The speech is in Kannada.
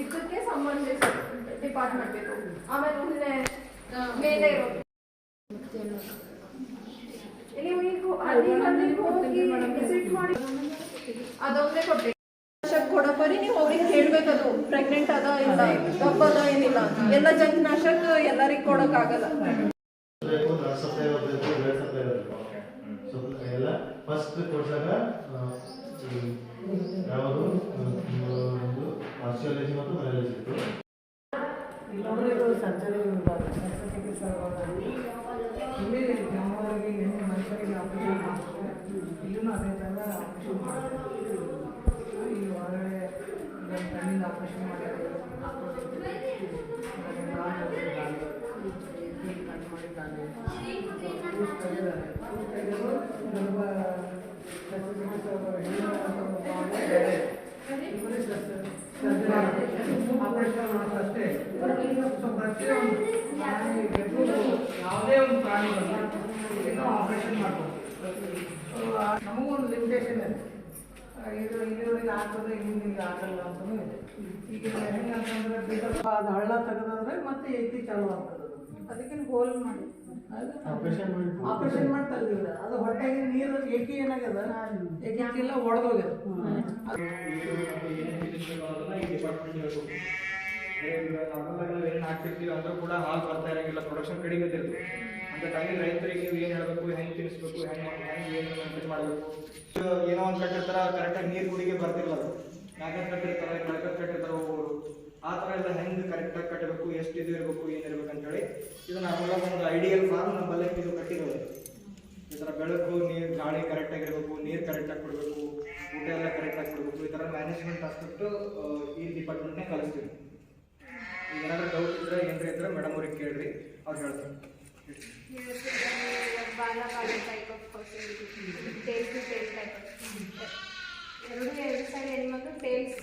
ಇದಕ್ಕೆ ಸಂಬಂಧಿಸಿದ ಡಿಪಾರ್ಟ್ಮೆಂಟ್ ಇದು ಆಮೇಲೆ ಮುಂದೆ ಮೇಲೆ ಇರೋದು ನೀವು ಈಗ ಅಲ್ಲಿ ಅಲ್ಲಿ ಹೋಗಿ ವಿಸಿಟ್ ಮಾಡಿ. ಅದೊಂದೇ ಕೊಟ್ಟೆ ನಾಶಕ್ ಕೊಡೋ ಬರೀ ನೀವು ಅವ್ರಿಗೆ ಹೇಳ್ಬೇಕದು. ಪ್ರೆಗ್ನೆಂಟ್ ಅದ ಇಲ್ಲ ದಪ್ಪ ಅದ ಏನಿಲ್ಲ. ಎಲ್ಲ ಜಂಕ್ ನಾಶಕ್ ಎಲ್ಲರಿಗೂ ಕೊಡಕ್ಕಾಗಲ್ಲ ಬೇಕು ಬೇಕು ಬೇಕು ಫಸ್ಟ್ ಯಾವುದು ಒಂದು ಆರ್ಸಿಯಾಲಜಿ ಮತ್ತು ಬಯಾಲಜಿ ಇತ್ತು ಇಲ್ಲೊಬ್ಬರಿಗೂ ಸರ್ಜರಿ ವಿಭಾಗ ಶಸ್ತ್ರಚಿಕಿತ್ಸಾ ವಿಭಾಗದಲ್ಲಿ ಇಲ್ಲಿ ನಮ್ಮವರಿಗೆ ಹೆಣ್ಣು ಮನುಷ್ಯರಿಗೆ ಆಪರೇಷನ್ ಮಾಡ್ತಾರೆ ಇಲ್ಲೂ ಅದೇ ಥರ ಆಪರೇಷನ್ ಮಾಡ್ತಾರೆ ಇಲ್ಲಿ ಹೊರಗಡೆ ಇದೊಂದು ಕಣ್ಣಿಂದ ಆಪರೇಷನ್ ಮಾಡಿದ್ದಾರೆ ಆಮೇಲೆ ನಾಲ್ಕು ಇಲ್ಲಿ ಕಣ್ಣು ಮಾಡಿದ್ದಾನೆ ಕೂಸು ತೆಗೆದಿದ್ದಾರೆ ಕೂಸು ತೆಗೆದು ಗರ್ಭ ಅಷ್ಟೇ ಪ್ರತಿಯೊಂದು ಯಾವುದೇ ಒಂದು ಪ್ರಾಣಿಗಳನ್ನ ಏನೋ ಆಪರೇಷನ್ ಮಾಡ್ಬೋದು. ಸೊ, ನಮಗೂ ಒಂದು ಲಿಮಿಟೇಷನ್ ಇದೆ. ಇದು ಇಲ್ಲಿವರೆಗೆ ಆಗ್ತದೆ ಇನ್ನಿಗೆ ಆಗಲ್ಲ ಅಂತಲೂ ಇದೆ. ಈಗ ಬಿಡಪ್ಪ ಅದು ಹಳ್ಳ ತೆಗೆದಂದ್ರೆ ಮತ್ತೆ ಎತ್ತಿ ಚಾಲು ಆಗ್ತದೆ ಅದು. ಅದಕ್ಕೆ ಹೋಲ್ ಮಾಡಿ. ಆಪರೇಷನ್ ಮಾಡಿ ಆಪರೇಷನ್ ಮಾಡಿ ಅದು ಹೊಟ್ಟೆಗೆ ನೀರು ಏಕಿ ಏನಾಗ್ಯದ? ಏಕೆಲ್ಲ ಒಡೆದೋಗ್ಯದ? ಏನೇನು ಹಾಕ್ತಿರ್ತೀವಿ ಅಂದ್ರೂ ಕೂಡ ಹಾಲು ಬರ್ತಾ ಇರಂಗಿಲ್ಲ ಪ್ರೊಡಕ್ಷನ್ ಕಡಿಮೆ ಇರ್ತದೆ ಅಂತ ಟೈಮ್ ರೈತರಿಗೆ ನೀವು ಏನು ಹೇಳಬೇಕು ಹೆಂಗೆ ತಿನ್ನಿಸ್ಬೇಕು ಹೆಂಗೆ ಹೆಂಗೆ ಏನು ಮೇಂಟೈನ್ ಮಾಡಬೇಕು ಏನೋ ಒಂದು ಕಟ್ಟಿರ್ತಾರ ಕರೆಕ್ಟಾಗಿ ನೀರು ಕುಡಿಗೆ ಬರ್ತಿರಲ್ಲ ಅದು ಯಾಕೆ ಕಟ್ಟಿರ್ತಾರೆ ಕಳ್ಕತ್ ಕಟ್ಟಿರ್ತಾರೆ ಹೋಗೋರು ಆ ಥರ ಎಲ್ಲ ಹೆಂಗೆ ಕರೆಕ್ಟಾಗಿ ಕಟ್ಟಬೇಕು ಎಷ್ಟು ಇದು ಇರಬೇಕು ಏನು ಇರ್ಬೇಕು ಅಂತೇಳಿ ಇದು ನಾರ್ಮಲ್ ಒಂದು ಐಡಿಯಲ್ ಫಾರ್ಮ್ ನಮ್ಮಲ್ಲೇ ಇದು ಕಟ್ಟಿರೋದು. ಈ ಥರ ಬೆಳಕು, ನೀರು, ಗಾಳಿ ಕರೆಕ್ಟಾಗಿ ಇರಬೇಕು ನೀರು ಕರೆಕ್ಟಾಗಿ ಕೊಡಬೇಕು. ಊಟ ಎಲ್ಲ ಕರೆಕ್ಟಾಗಿ ಕೊಡಬೇಕು ಈ ಥರ ಮ್ಯಾನೇಜ್ಮೆಂಟ್ ಅಷ್ಟು ಈ ಡಿಪಾರ್ಟ್ಮೆಂಟ್ನೇ ಕಲಿಸ್ತೀವಿ ಏನಾದರೂ ಡೌಟ್ ಇದ್ರೆ ಏನ್ರಿ ಇದ್ರೆ ಮೇಡಮ್ ಅವ್ರಿಗೆ ಕೇಳ್ರಿ ಅವ್ರು ಹೇಳ್ತಾರೆ ಎರಡು ಎರಡು ಸೈಡ್ ಹೆಣ್ಮಕ್ಳು ಟೇಲ್ಸ್